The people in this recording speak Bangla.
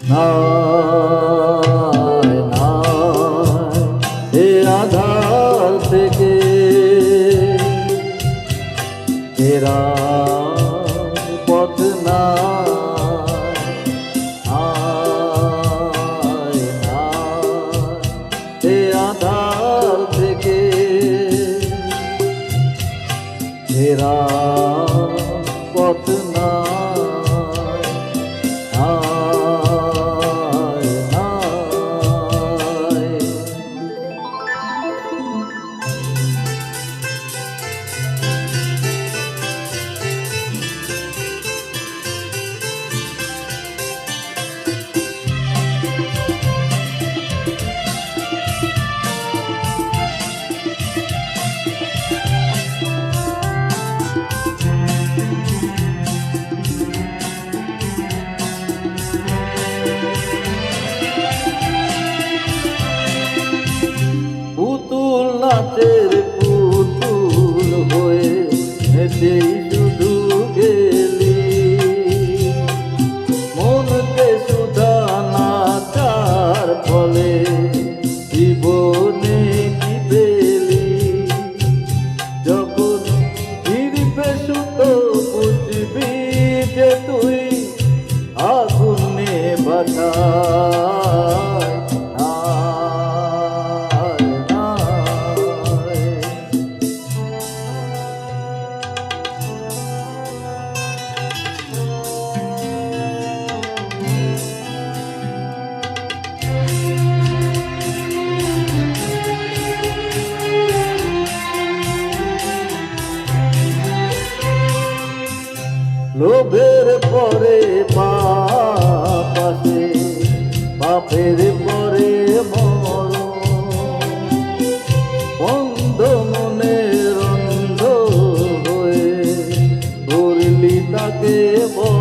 নাই নাই এ আধার থেকে এরা পথ না আধার থেকে ফেরা নাচের পুতুল হয়ে হেঁটেই শুধু গেলি। মনকে সুধা নাচার ফলে জীবনে কি পেলি? যখন ফিরবে লোভের পরে পাপ আসে পাপের পরে মর বন্ধ মনের অন্ধ হয়ে ধরলি তাকে বড়